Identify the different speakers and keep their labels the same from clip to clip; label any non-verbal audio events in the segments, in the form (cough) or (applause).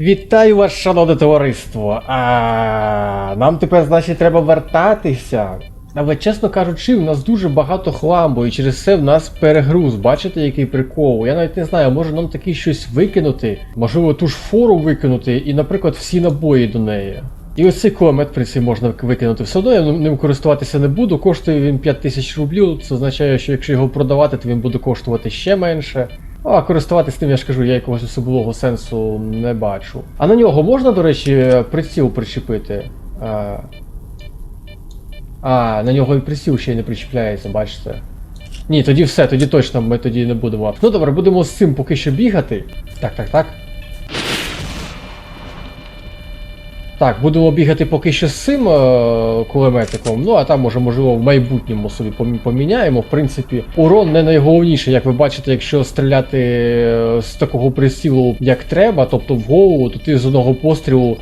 Speaker 1: Вітаю вас, шановне товариство. А, нам тепер, значить, треба вертатися. Але, чесно кажучи, в нас дуже багато хламбу, і через це в нас перегруз. Бачите, який прикол? Я навіть не знаю, може нам таки щось викинути, можливо, ту ж фору викинути, і, наприклад, всі набої до неї. І ось цей кулемет при цій можна викинути. Все одно я ним користуватися не буду. Коштує він 5000 рублів. Це означає, що якщо його продавати, то він буде коштувати ще менше. А користуватись ним, я ж кажу, я якогось особливого сенсу не бачу. А на нього можна, до речі, приціл причепити? А, а на нього і приціл ще й не причіпляється, бачите? Ні, тоді все, тоді точно ми тоді не будемо. Ну добре, будемо з цим поки що бігати. Так, так, так. Так, будемо бігати поки що з цим е, кулеметиком. Ну а там може, можливо, в майбутньому собі поміняємо. В принципі, урон не найголовніше, як ви бачите, якщо стріляти е, з такого прицілу як треба, тобто в голову, то ти з одного пострілу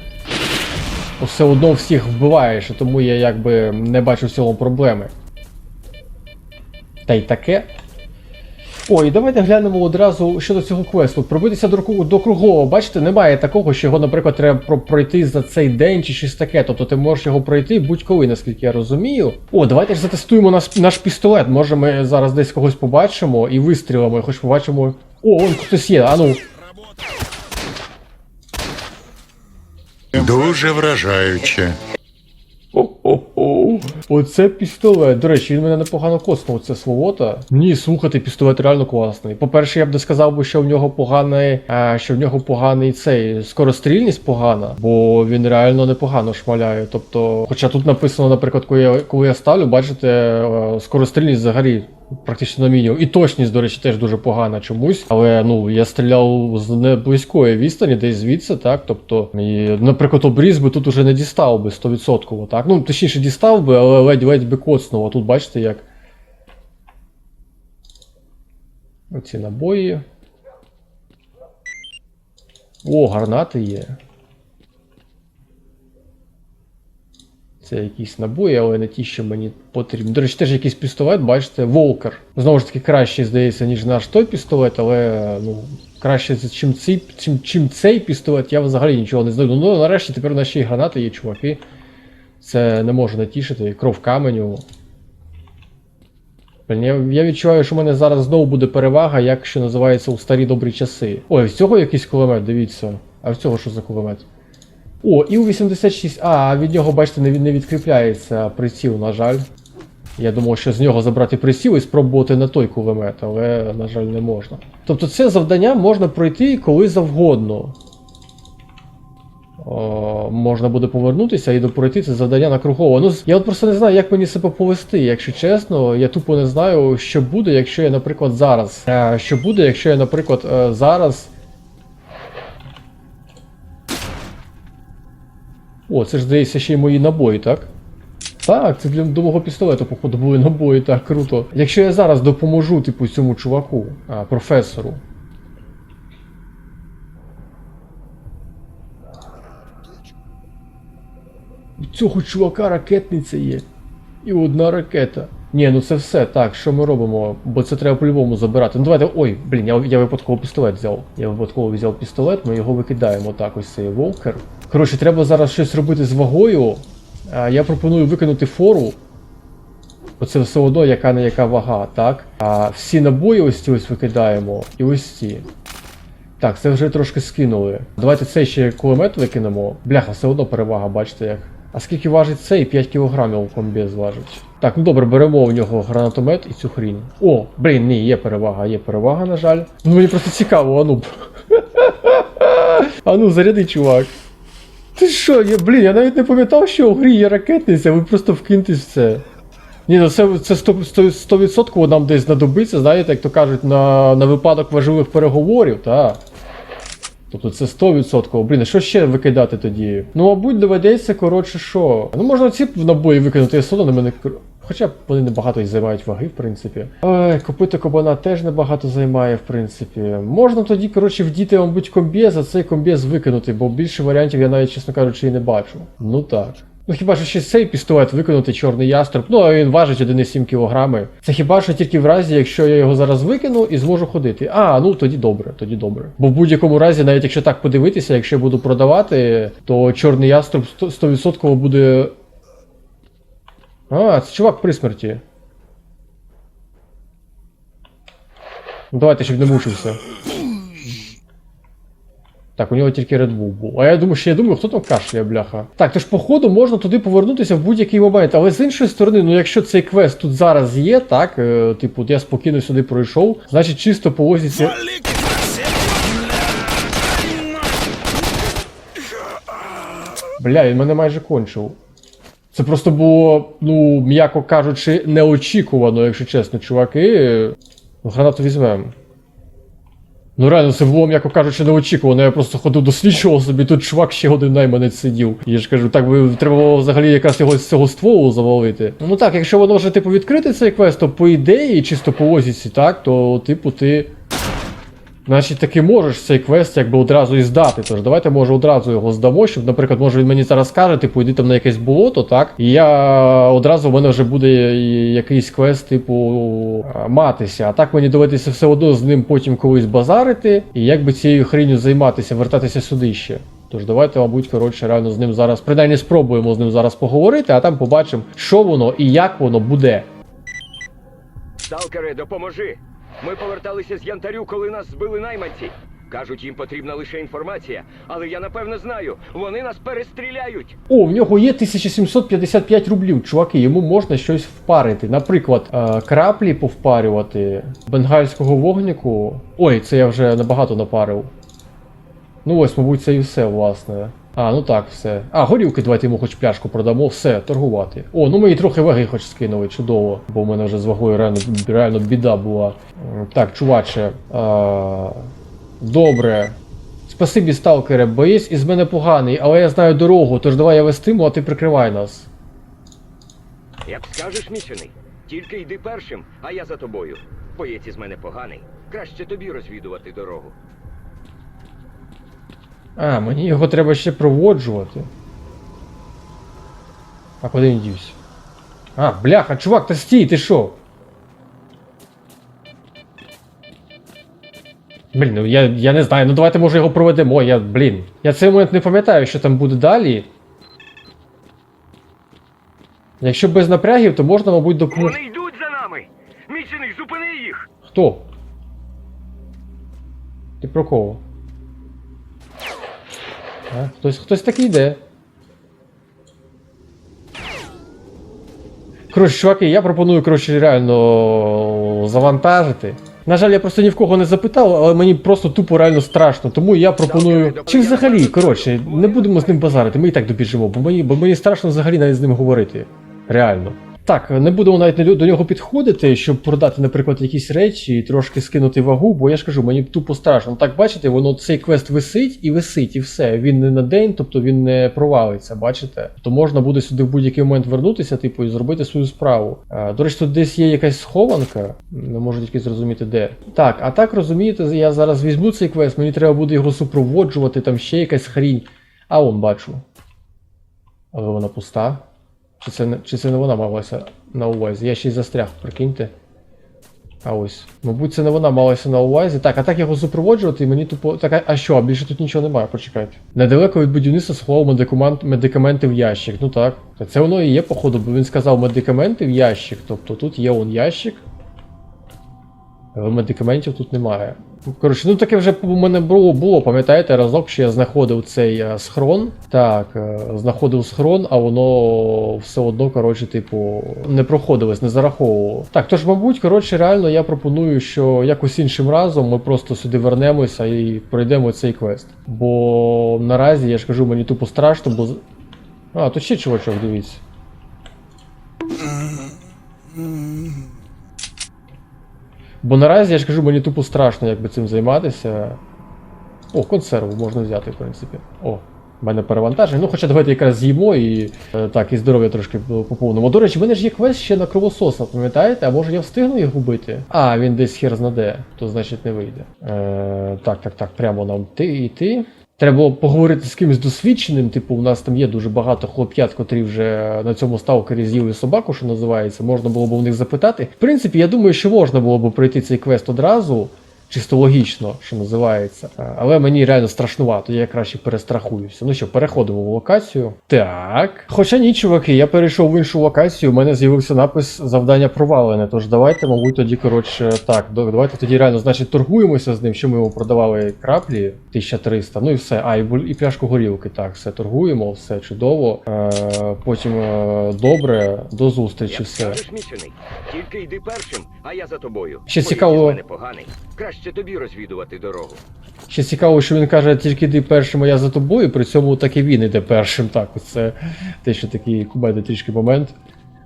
Speaker 1: все одно всіх вбиваєш, тому я якби не бачу в цьому проблеми. Та й таке. Ой, давайте глянемо одразу щодо цього квесту. Пробитися до, до кругового, бачите, немає такого, що його, наприклад, треба про- пройти за цей день чи щось таке. Тобто ти можеш його пройти будь-коли, наскільки я розумію. О, давайте ж затестуємо наш, наш пістолет. Може ми зараз десь когось побачимо і вистрілимо, і хоч побачимо. О, он хтось є, а ну.
Speaker 2: Дуже вражаюче.
Speaker 1: О-о-о. Оце пістолет. До речі, він мене непогано коснув, це сволота. Ні, слухати, пістолет реально класний. По-перше, я б не сказав що в нього поганий, а, що в нього поганий цей скорострільність погана, бо він реально непогано шмаляє. Тобто, хоча тут написано, наприклад, коли я, коли я ставлю, бачите, е, скорострільність взагалі. Практично на мінімум. І точність, до речі, теж дуже погана чомусь. Але ну я стріляв з неблизької відстані, десь звідси, так. Тобто, і, наприклад, обріз би тут уже не дістав би 100%, так. Ну, точніше, дістав би, але ледь-ледь би коцнув. А тут бачите, як. Оці набої. О, гарнати є. Це якісь набої, але не ті, що мені потрібні. До речі, теж якийсь пістолет, бачите, Волкер. Знову ж таки, краще, здається, ніж наш той пістолет, але ну, краще, чим цей, чим, чим цей пістолет, я взагалі нічого не знаю. Ну, нарешті тепер у нас ще й гранати є, чуваки. Це не може не тішити. Кров каменю. Я, я відчуваю, що в мене зараз знову буде перевага, як що називається у старі добрі часи. Ой, в цього якийсь кулемет, дивіться. А в цього що за кулемет? О, і у 86. А, від нього, бачите, не, не відкріпляється приціл, на жаль. Я думав, що з нього забрати приціл і спробувати на той кулемет, але, на жаль, не можна. Тобто це завдання можна пройти коли завгодно. О, можна буде повернутися і допройти це завдання на кругово. Ну, я от просто не знаю, як мені себе повести, якщо чесно. Я тупо не знаю, що буде, якщо я, наприклад, зараз. Е, що буде, якщо я, наприклад, е, зараз. О, це ж здається ще й мої набої, так? Так, це для до мого пістолету, походу, були набої, так круто. Якщо я зараз допоможу, типу, цьому чуваку, а, професору. У цього чувака ракетниця є. І одна ракета. Ні, ну це все. Так, що ми робимо? Бо це треба по-любому забирати. Ну давайте. Ой, блін, я, я випадково пістолет взяв. Я випадково взяв пістолет, ми його викидаємо так, ось цей волкер. Коротше, треба зараз щось робити з вагою. Я пропоную викинути фору. Оце все одно яка не яка вага, так? А всі набої ось ці ось викидаємо. І ось ці. Так, це вже трошки скинули. Давайте цей ще кулемет викинемо. Бляха, все одно перевага, бачите як. А скільки важить цей? 5 кілограмів комбез важить. Так, ну добре, беремо в нього гранатомет і цю хрінь. О, блін, ні, є перевага, є перевага, на жаль. Ну мені просто цікаво, ану. (laughs) Ану, заряди, чувак. Ти що, я, блін, я навіть не пам'ятав, що у грі є ракетниця, ви просто вкиньтесь в це. Ні, ну це, це 100%, 100% нам десь знадобиться, знаєте, як то кажуть, на, на випадок важливих переговорів, так. Тобто це 100%. Блін, а що ще викидати тоді? Ну, мабуть, доведеться, коротше, що. Ну, можна ці набої викинути, я соло на мене. Хоча вони небагато і займають ваги, в принципі. Ой, купити кабана теж небагато займає, в принципі. Можна тоді, коротше, вдіти, мабуть, комбез, а цей комбез викинути, бо більше варіантів я навіть, чесно кажучи, і не бачу. Ну так. Ну хіба що ще цей пістолет викинути чорний яструб, ну а він важить 1,7 кг. Це хіба що тільки в разі, якщо я його зараз викину і зможу ходити. А, ну тоді добре, тоді добре. Бо в будь-якому разі, навіть якщо так подивитися, якщо я буду продавати, то чорний яструб 100%, 100% буде. А, це чувак при смерті. Ну давайте, щоб не мучився. Так, у нього тільки Red Bull був. А я думаю, ще я думаю, хто там кашляє, бляха. Так, тож походу можна туди повернутися в будь-який момент. Але з іншої сторони, ну якщо цей квест тут зараз є, так, е, типу, я спокійно сюди пройшов, значить чисто по лозіці. Бля, він мене майже кончив. Це просто було, ну, м'яко кажучи, неочікувано, якщо чесно, чуваки. Ну, гранату візьмемо. Ну реально, це було, м'яко кажучи, неочікувано. Я просто ходив досліджував собі, тут чувак ще один найманець сидів. Я ж кажу, так би треба було взагалі якраз його з цього стволу завалити. Ну так, якщо воно вже типу відкрити цей квест, то по ідеї, чисто по лозіці, так, то типу ти. Значить, таки можеш цей квест якби одразу і здати. Тож давайте може одразу його здамо, щоб, наприклад, може він мені зараз скаже, типу, йди там на якесь болото, так? І я одразу в мене вже буде якийсь квест, типу, матися. А так мені доведеться все одно з ним потім колись базарити, і якби цією хрінню займатися, вертатися сюди ще. Тож давайте, мабуть, коротше, реально з ним зараз, принаймні спробуємо з ним зараз поговорити, а там побачимо, що воно і як воно буде.
Speaker 2: Сталкере, допоможи! Ми поверталися з янтарю, коли нас збили найманці. Кажуть, їм потрібна лише інформація, але я напевно знаю, вони нас перестріляють.
Speaker 1: О, в нього є 1755 рублів, чуваки, йому можна щось впарити. Наприклад, е, краплі повпарювати, бенгальського вогнику. Ой, це я вже набагато напарив. Ну ось, мабуть, це і все, власне. А, ну так, все. А, горілки давайте йому хоч пляшку продамо, все, торгувати. О, ну ми і трохи ваги хоч скинули, чудово. Бо в мене вже з вагою реально, реально біда була. Так, чуваче. А, добре. Спасибі, сталкере, боєць із мене поганий, але я знаю дорогу, тож давай я вестиму, а ти прикривай нас.
Speaker 2: Як скажеш, мічений, тільки йди першим, а я за тобою. Боєць із мене поганий. Краще тобі розвідувати дорогу.
Speaker 1: А, мені його треба ще проводжувати. А куди він дівся? А, бляха, чувак, та стій, ти що? Блін, ну я, я не знаю, ну давайте може його проведемо, я, блін. Я цей момент не пам'ятаю, що там буде далі. Якщо без напрягів, то можна, мабуть, допомогти.
Speaker 2: Вони йдуть за нами! Мічений, зупини їх!
Speaker 1: Хто? Ти про кого? Хтось, хтось такий йде. Коротше, чуваки, я пропоную, коротше, реально завантажити. На жаль, я просто ні в кого не запитав, але мені просто тупо реально страшно. Тому я пропоную. Чи взагалі, коротше, не будемо з ним базарити, ми і так добіжимо, бо мені, бо мені страшно взагалі навіть з ним говорити. Реально. Так, не будемо навіть до нього підходити, щоб продати, наприклад, якісь речі і трошки скинути вагу, бо я ж кажу, мені тупо страшно. Так, бачите, воно цей квест висить і висить, і все. Він не на день, тобто він не провалиться, бачите? То можна буде сюди в будь-який момент вернутися, типу, і зробити свою справу. А, до речі, тут десь є якась схованка, не можу тільки зрозуміти де. Так, а так розумієте, я зараз візьму цей квест, мені треба буде його супроводжувати, там ще якась хрінь. А он бачу. Але вона пуста. Чи це, не, чи це не вона малася на увазі? Я ще й застряг, прикиньте. А ось. Мабуть, це не вона малася на увазі. Так, а так його супроводжувати, і мені тупо. Так, а- що? Більше тут нічого немає, почекайте. Недалеко від будівництва сховав медикамент, медикаменти в ящик. Ну так. Це воно і є, походу, бо він сказав медикаменти в ящик. Тобто тут є он ящик. Але медикаментів тут немає. Коротше, ну таке вже у мене було, було пам'ятаєте, разок, що я знаходив цей е, схрон. Так, е, знаходив схрон, а воно все одно, коротше, типу, не проходилось, не зараховувало. Так, тож, мабуть, коротше, реально я пропоную, що якось іншим разом ми просто сюди вернемося і пройдемо цей квест. Бо наразі, я ж кажу, мені тупо страшно, бо. А, тут ще чувачок, дивіться. Бо наразі я ж кажу, мені тупо страшно якби цим займатися. О, консерву можна взяти, в принципі. О, в мене перевантаження. Ну, хоча давайте якраз з'їмо і е, так, і здоров'я трошки поповнимо. До речі, в мене ж є квест ще на кровососа, пам'ятаєте? А може я встигну їх губити? А, він десь хер знаде, то значить не вийде. Е, так, так, так, прямо нам ти йти. Треба було поговорити з кимось досвідченим. Типу, у нас там є дуже багато хлоп'ят, котрі вже на цьому сталкері з'їли собаку, що називається. Можна було б у них запитати. В принципі, я думаю, що можна було б пройти цей квест одразу. Чисто логічно, що називається. Але мені реально страшнувато, я краще перестрахуюся. Ну що, переходимо в локацію. Так. Хоча ні, чуваки, я перейшов в іншу локацію, у мене з'явився напис завдання провалене. Тож давайте, мабуть, тоді, коротше, так, давайте тоді реально, значить, торгуємося з ним, що ми йому продавали краплі 1300, ну і все. А, і, і пляшку горілки. Так, все торгуємо, все чудово. Е, потім е, добре, до зустрічі, все.
Speaker 2: тільки йди першим, а я за тобою.
Speaker 1: Ще цікаво-
Speaker 2: поганий. Краще тобі розвідувати дорогу.
Speaker 1: Ще цікаво, що він каже, тільки йди першим, а я за тобою, при цьому так і він іде першим. Так, ось це те, що такий кумедний трішки момент.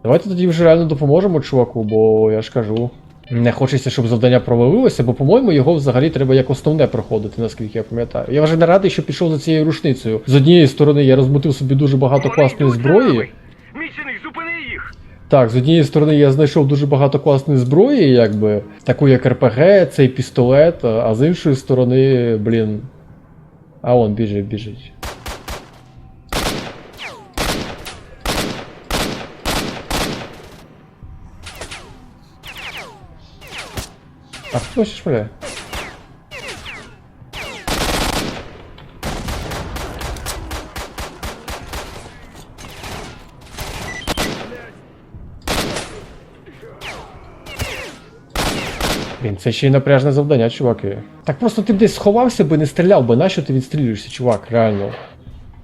Speaker 1: Давайте тоді вже реально допоможемо чуваку, бо я ж кажу. Не хочеться, щоб завдання провалилося, бо, по-моєму, його взагалі треба як основне проходити, наскільки я пам'ятаю. Я вже не радий, що пішов за цією рушницею. З однієї сторони я розмутив собі дуже багато класної зброї. Так, з однієї сторони я знайшов дуже багато класної зброї, якби, таку як РПГ, цей пістолет, а а з іншої сторони, блін. А он біжить, біжить. А хто ще шмаляє? Блін, це ще й напряжне завдання, чуваки. Так просто ти б десь сховався би, не стріляв би, нащо ти відстрілюєшся, чувак, реально.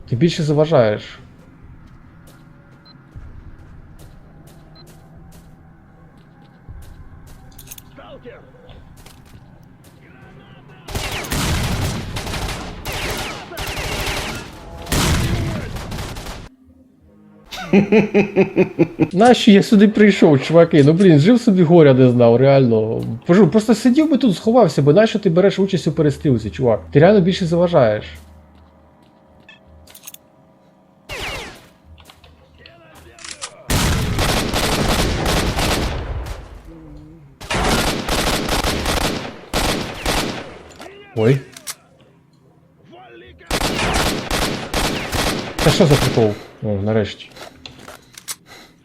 Speaker 1: Ти більше заважаєш. Нащо я сюди прийшов, чуваки? Ну блін, жив собі горя не знав, реально. Кажу, просто сидів би тут, сховався би, нащо ти береш участь у перестрілці, чувак? Ти реально більше заважаєш. Ой. Це що за прикол? О, нарешті.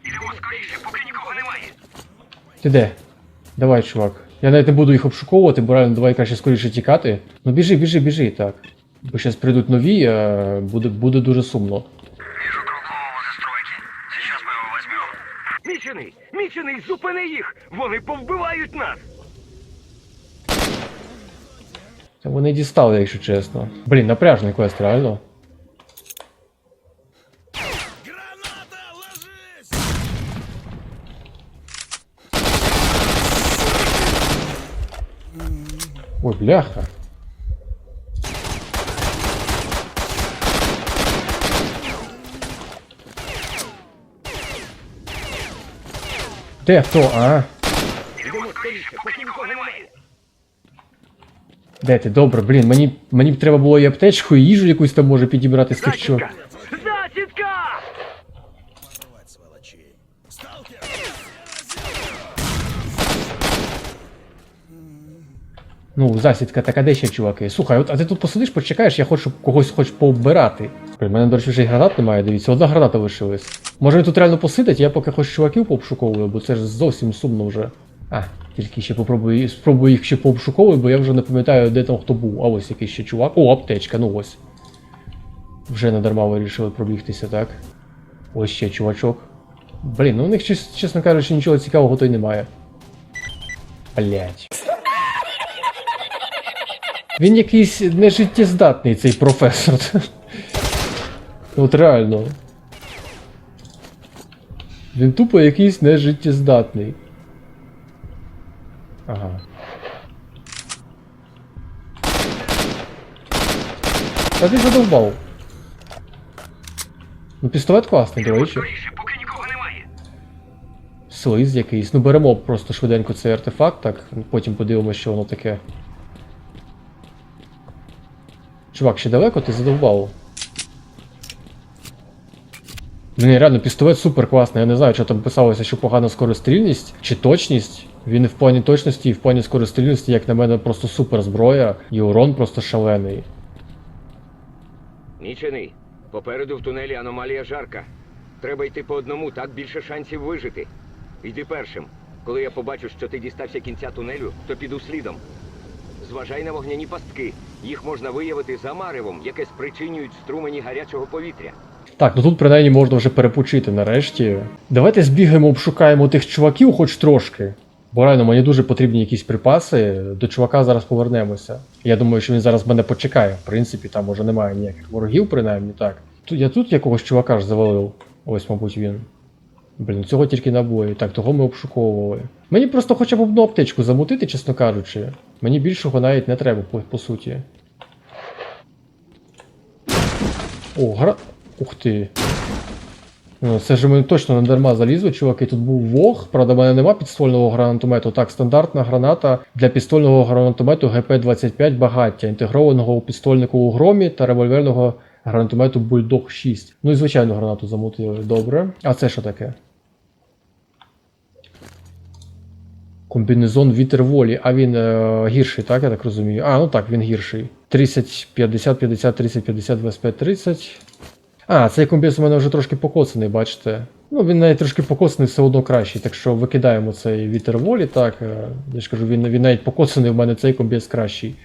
Speaker 2: Ідемо скоріше, поки нікого немає.
Speaker 1: Ти де? Давай, чувак. Я навіть не буду їх обшуковувати, бо реально давай краще скоріше тікати. Ну біжи, біжи, біжи, так. Бо зараз прийдуть нові, а буде, буде дуже сумно.
Speaker 2: Вижу другого застройки. Сейчас мы его возьмем. Мічений! Мічений, зупини їх! Вони повбивають нас!
Speaker 1: Та вони дістали, якщо чесно. Блін, напряжний квест, реально. Ой, бляха. Де хто? А?
Speaker 2: Ідемо скоріше, поки нікого немає.
Speaker 1: Де ти? Добре, блін, мені, мені б треба було і аптечку, і їжу якусь там може підібрати з тих, що. Ну, засідка така де ще, чуваки. Слухай, от, а ти тут посидиш, почекаєш, я хочу когось хоч пооббирати. Блін, мене, до речі, вже й гранат немає, дивіться, одна граната лишилась. Може він тут реально посидить, я поки хоч чуваків пообшуковую, бо це ж зовсім сумно вже. А, тільки ще попробую, спробую їх ще пообшуковувати, бо я вже не пам'ятаю, де там хто був. А ось якийсь ще чувак. О, аптечка, ну ось. Вже не дарма вирішили пробігтися, так? Ось ще чувачок. Блін, ну у них, чесно кажучи, нічого цікавого то й немає. Блять. Він якийсь нежиттєздатний, цей професор. От реально. Він тупо якийсь нежиттєздатний. Ага. Та ти задовбав. Ну, пістолет класний, до речі. Слиз якийсь. Ну беремо просто швиденько цей артефакт, так, потім подивимося, що воно таке. Чувак, ще далеко ти задовбав. Блін, реально, пістолет супер класний. Я не знаю, що там писалося, що погана скорострільність чи точність. Він і в плані точності, і в плані скорострільності, як на мене, просто супер зброя, і урон просто шалений.
Speaker 2: Нічини. Попереду в тунелі аномалія жарка. Треба йти по одному, так більше шансів вижити. Йди першим. Коли я побачу, що ти дістався кінця тунелю, то піду слідом. Зважай на вогняні пастки. Їх можна виявити за маревом, яке спричинюють струмені гарячого повітря.
Speaker 1: Так, ну тут принаймні можна вже перепочити нарешті. Давайте збігаємо, обшукаємо тих чуваків хоч трошки. Бо реально мені дуже потрібні якісь припаси. До чувака зараз повернемося. Я думаю, що він зараз мене почекає. В принципі, там може немає ніяких ворогів, принаймні так. Я тут якогось чувака ж завалив. Ось, мабуть, він. Блін, цього тільки набої. Так, того ми обшуковували. Мені просто хоча б одну аптечку замутити, чесно кажучи. Мені більшого навіть не треба, по, по суті. О, гра. Ух ти. Ну, це ж ми точно не дарма залізли, чуваки. Тут був вог, правда, в мене нема підствольного гранатомету. Так, стандартна граната для підствольного гранатомету ГП-25 багаття, інтегрованого у підствольнику у громі та револьверного гранатомету Бульдог 6. Ну і звичайну гранату замутили. Добре. А це що таке? Комбінезон вітер волі. А він е, гірший, так, я так розумію. А, ну так, він гірший. 30, 50, 50, 30, 50, 25, 30. А, цей комбіз у мене вже трошки покоцаний, бачите. Ну, він навіть трошки покоцаний все одно кращий, так що викидаємо цей вітер волі, так. е, Я ж кажу, він, він навіть покоцаний, у мене цей комбіз кращий.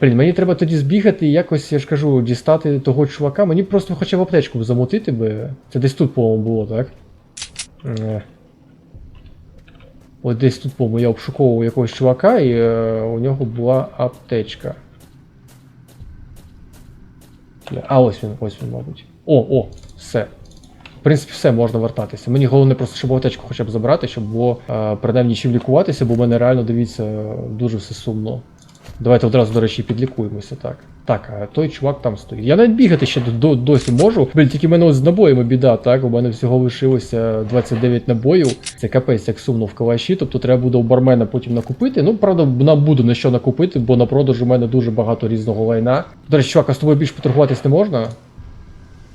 Speaker 1: Блін, мені треба тоді збігати і якось, я ж кажу, дістати того чувака. Мені просто хоча б аптечку замутити би. Це десь тут, по-моєму, було, так? От десь тут, по-моєму, я обшуковував якогось чувака, і е, у нього була аптечка. А ось він, ось він, мабуть. О, о, все. В принципі, все, можна вертатися. Мені головне просто, щоб аптечку хоча б забрати, щоб було е, принаймні чим лікуватися, бо в мене реально, дивіться, дуже все сумно. Давайте одразу, до речі, підлікуємося, так. Так, а той чувак там стоїть. Я навіть бігати ще до, до- досі можу. Блін, тільки в мене з набоями біда, так? У мене всього лишилося 29 набоїв. Це капець, як сумно в калаші, тобто треба буде у бармена потім накупити. Ну, правда, нам буде на що накупити, бо на продажу у мене дуже багато різного лайна. До речі, чувак, а з тобою більше поторгуватись не можна?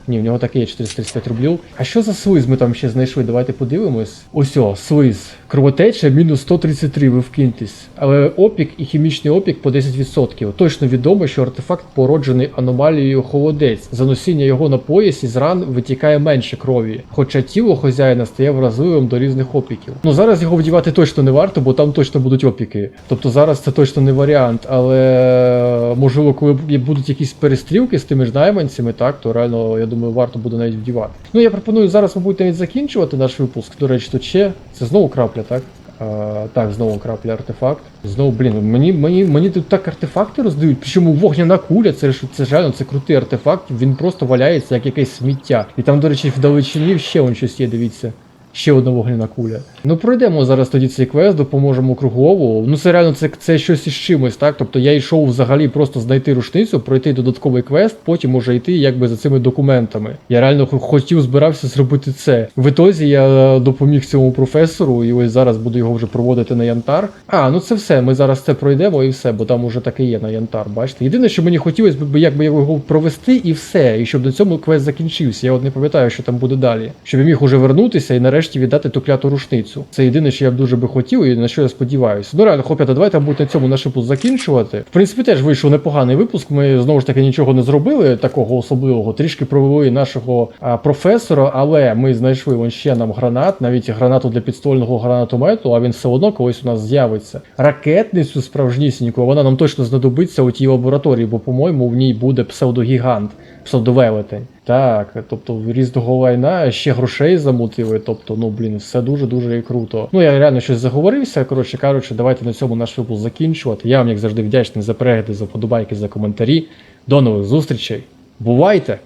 Speaker 1: Ні, в нього таке є 435 рублів. А що за слиз ми там ще знайшли? Давайте подивимось. Ось о, слиз. Кровотеча мінус 133, ви вкиньтесь. Але опік і хімічний опік по 10%. Точно відомо, що артефакт породжений аномалією холодець. За носіння його на поясі з ран витікає менше крові. Хоча тіло хазяїна стає вразливим до різних опіків. Ну зараз його вдівати точно не варто, бо там точно будуть опіки. Тобто зараз це точно не варіант, але можливо, коли будуть якісь перестрілки з тими ж найманцями, так, то реально, я думаю, варто буде навіть вдівати. Ну я пропоную зараз, мабуть, навіть закінчувати наш випуск. До речі, тут ще це знову крапля, так? А, так, знову крапля артефакт. Знову, блін, мені, мені, мені тут так артефакти роздають. Причому вогняна куля, це ж це жально, це крутий артефакт, він просто валяється як якесь сміття. І там, до речі, в далечині ще вон щось є, дивіться. Ще одна вогняна куля. Ну пройдемо зараз тоді цей квест, допоможемо кругову. Ну це реально це, це щось із чимось, так? Тобто я йшов взагалі просто знайти рушницю, пройти додатковий квест, потім уже йти якби за цими документами. Я реально хотів збирався зробити це. В ітозі я допоміг цьому професору, і ось зараз буду його вже проводити на янтар. А, ну це все. Ми зараз це пройдемо і все, бо там уже таке є на янтар. Бачите? Єдине, що мені хотілося б, якби його провести і все, і щоб на цьому квест закінчився. Я от не пам'ятаю, що там буде далі. Щоб я міг уже вернутися і нарешті віддати ту кляту рушницю. Це єдине, що я б дуже би хотів і на що я сподіваюся. Ну реально, хлопята, давайте мабуть на цьому наш випуск закінчувати. В принципі, теж вийшов непоганий випуск. Ми знову ж таки нічого не зробили такого особливого. Трішки провели нашого а, професора, але ми знайшли вон ще нам гранат, навіть гранату для підствольного гранатомету, а він все одно колись у нас з'явиться. Ракетницю справжнісіньку, вона нам точно знадобиться у тій лабораторії, бо, по-моєму, в ній буде псевдогігант, псевдовелетень. Так, тобто різного лайна, ще грошей замутили. Тобто, ну блін, все дуже-дуже і круто. Ну я реально щось заговорився. Коротше кажучи, давайте на цьому наш випуск закінчувати. Я вам, як завжди, вдячний за перегляди, за подобайки, за коментарі. До нових зустрічей. Бувайте!